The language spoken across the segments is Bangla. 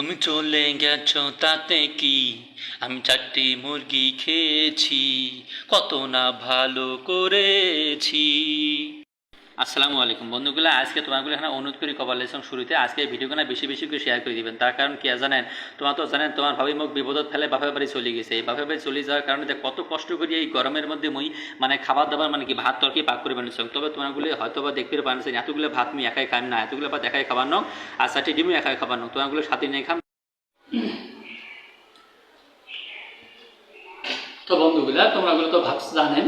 তুমি চলে গেছো তাতে কি? আমি চারটি মুরগি খেয়েছি কত না ভালো করেছি। আসসালামু আলাইকুম। বন্ধুগুলো, আজকে তোমাগুলো এখানে অনুরোধ করি কবার লেসন শুরুতে। আজকে ভিডিওগুলো বেশি বেশি করে শেয়ার করে দিবেন। তার কারণ কি জানেন? তোমার তো জানেন, তোমার ভাবি মুখ বিপদত ফেলে বাপের বাড়ি চলে গেছে। এই বাপের বাড়ি চলে যাওয়ার কারণে কত কষ্ট করি এই গরমের মধ্যে মুই মানে খাবার দাবার মানে কি ভাত তরকি পাক করে বানিয়েছিলাম তবে তোমাগুলো হয়তো বা দেখতে পারছেন এতগুলো ভাত আমি একাই খাই না, এতগুলো ভাত একাই খাবার নাও আর চারটি ডিমও একাই খাবার নাও তোমাগুলো সাথে নিয়ে খাম। তো বন্ধুগুলা, তোমরাগুলো তো ভাব জানেন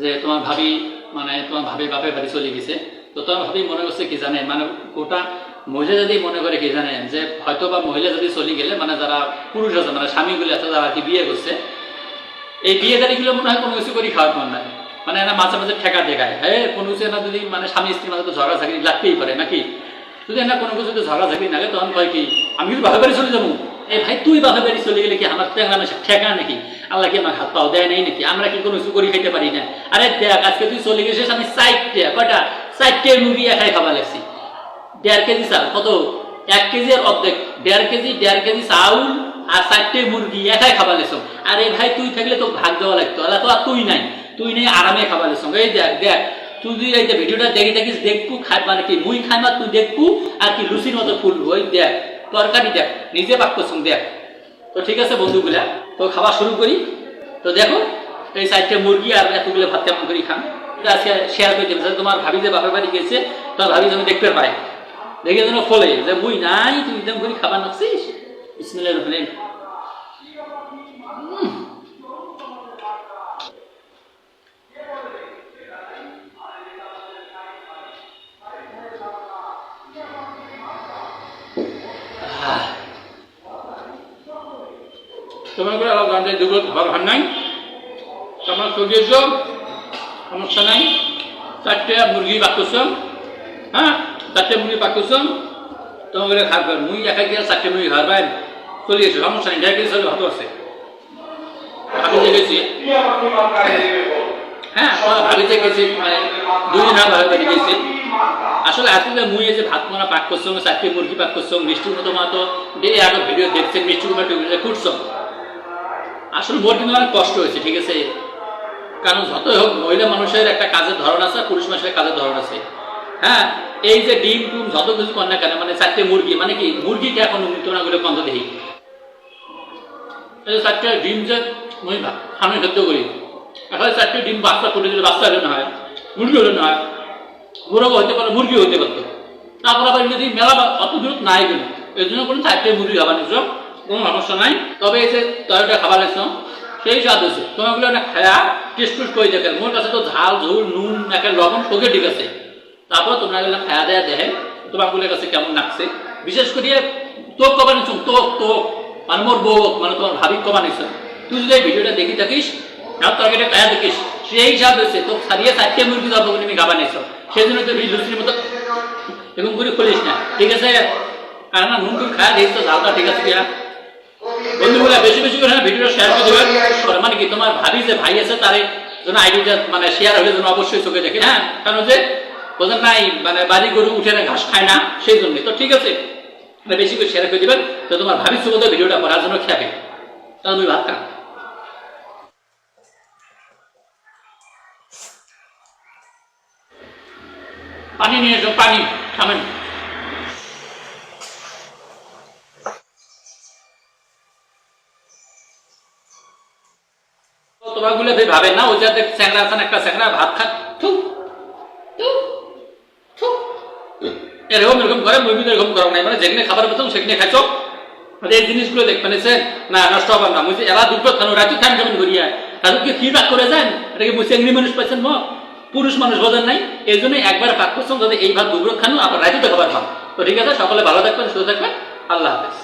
যে তোমার ভাবি মানে তোমার ভাবি বাপের বাড়ি চলে গেছে। তো তোমার ভাবি মনে করছে কি জানে? মানে গোটা মহিলা যদি মনে করে কি জানে? যে হয়তো বা মহিলা যদি চলে গেলে মানে যারা পুরুষ আছে মানে স্বামীগুলি আছে যারা কি বিয়ে করছে এই বিয়ে দাঁড়িগুলো মনে হয় কোনো কিছু করে খাওয়ার মন নাই। মানে এরা মাঝে মাঝে ঠেকা দেখায়। হ্যাঁ কোনো কিছু না যদি মানে স্বামী স্ত্রীর মাঝে তো ঝগড়া ঝাঁকড়ি লাগতেই পারে নাকি? যদি না কোনো কিছু যদি ঝগড়া ঝাঁকড়ি লাগে তখন কয় কি, আমি কিন্তু বাড়ি চলে যাব এই ভাই, তুই বাপের বাড়ি চলে গেলে কি আমার ঠেকা না ঠেকা নাকি? আল্লাহ কি আমার হাত পাও দেয় নাই নাকি? আমরা কি কোনো কিছু করি খাইতে পারি না? আরে দেখ, আজকে তুই চলে গেছিস, আমি চারটে কয়টা? চারটে মুরগি একাই খাবার লাগছি। দেড় কেজি চাল, কত? এক কেজি আর অর্ধেক। দেড় কেজি দেড় কেজি চাউল আর চারটে মুরগি একাই খাবার লেছ আরে ভাই, তুই থাকলে তো ভাগ দেওয়া লাগতো। আল্লাহ তো আর তুই নাই। তুই নেই, আরামে খাবার লেছ এই দেখ দেখ, তুই যদি এই যে ভিডিওটা দেখি থাকিস, দেখবু খাই মানে কি মুই খাই তুই দেখবু আর কি লুচির মতো ফুলবো ওই দেখ তরকারি দেখ, নিজে পাক করছেন দেখ। তো ঠিক আছে বন্ধুগুলা, তো খাওয়া শুরু করি। তো দেখো, এই সাইডে মুরগি আর এতগুলো ভাত কেমন করি খান আজকে শেয়ার করে দিলাম। তোমার ভাবি যে বাপের বাড়ি গেছে, তোমার ভাবি তুমি দেখতে পাই দেখে যেন ফলে যে মুই নাই, তুই একদম করে খাবার নাকছিস? ইসমিল্লা রহমানির তোমার করে আলাদা গান্ধী দুটো খাবার ভার নাই। তোমার সরিয়েছ সমস্যা নাই। চারটে মুরগি পাকুছ হ্যাঁ? চারটে মুরগি পাকুছ তোমার খাবার মুই একা গিয়ে চারটে মুরগি খাবার পাই চলে গেছে সমস্যা নেই। দেখা গেছে ভালো আছে। হ্যাঁ মানে আসলে আসলে মুই ভাত মারা পাক করছ চারটে মুরগি পাক করছ মিষ্টির মতো মা তো ডেলি আগে ভিডিও দেখছেন মিষ্টি টিভিতে খুঁজছো। আসলে মোর কিন্তু অনেক কষ্ট হয়েছে, ঠিক আছে? কারণ যতই হোক, মহিলা মানুষের একটা কাজের ধরন আছে, পুরুষ মানুষের কাজের ধরন আছে। হ্যাঁ এই যে ডিম টুম যত কিছু কর না কেন মানে চারটে মুরগি মানে কি মুরগিটা এখন তোমরা গুলো কন্ত দেখি। চারটে ডিম যে আমি সহ্য করি, এখন চারটে ডিম বাচ্চা ফুটে দিলে বাচ্চা হলে না হয় মুরগি হলে না হয় মুরগও হতে পারে, মুরগি হতে পারতো। তারপর আবার যদি মেলা অত দূর নাই গেল এই জন্য কোনো চারটে মুরগি খাবার নিচ্ছ কোনো সমস্যা নাই। তবে এই যে তয়টা খাবার নিচ্ছ সেই স্বাদ হয়েছে তোমাগুলো না খায়া টেস্ট টুস করে দেখেন মোর কাছে তো ঝাল ঝোল নুন একটা লবণ সঙ্গে ঠিক আছে। তারপর তোমরা এগুলো খায়া দেয়া দেখে তোমাগুলোর কাছে কেমন লাগছে। বিশেষ করে তোক কবা নিচ্ছ তোক তোক মানে মোর বউ মানে তোমার ভাবি কবা নিচ্ছ তুই যদি এই ভিডিওটা দেখি থাকিস আর তরকারিটা খায়া দেখিস, সেই হিসাব হয়েছে তো সারিয়ে চারটে মুরগি যাব তুমি খাবার নিচ্ছ সেই জন্য তো লুচির মতো এরকম করে খুলিস না। ঠিক আছে আর না নুন টুন খায়া তো ঝালটা ঠিক আছে কিনা বন্ধুগুলা বেশি বেশি করে ভিডিওটা শেয়ার করে দেবেন মানে কি তোমার ভাবি যে ভাই আছে তারে যেন আইডিটা মানে শেয়ার হলে যেন অবশ্যই চোখে দেখে। হ্যাঁ কারণ যে বোঝেন নাই মানে বাড়ি গরু উঠে না ঘাস খায় না সেই জন্য। তো ঠিক আছে মানে বেশি করে শেয়ার করে দিবেন। তো তোমার ভাবির চোখে ভিডিওটা করার জন্য খেয়াবে তাহলে তুমি ভাত খান পানি নিয়ে এসো পানি খাবেন ভেবে ভাবেন না, ওই যাতে স্যাংরা আছেন একটা স্যাংরা, ভাত থুক থুক এরকম এরকম করে মুভি এরকম করো নাই। মানে যেখানে খাবার পেতাম সেখানে খাইছো। মানে এই জিনিসগুলো দেখ মানে সে না নষ্ট হবার না। মুঝে এলা দুটো খানো রাজু খান কেমন করিয়া রাজু কি ফিডব্যাক করে যান এটা কি মুসে এমনি মানুষ পাচ্ছেন মো? পুরুষ মানুষ বোঝেন নাই। এই জন্য একবার পাক করছেন, যাতে এই ভাত দুপুর খানো, আবার রাজুতে খাবার খান তো ঠিক আছে, সকলে ভালো থাকবেন, সুস্থ থাকবেন। আল্লাহ হাফেজ।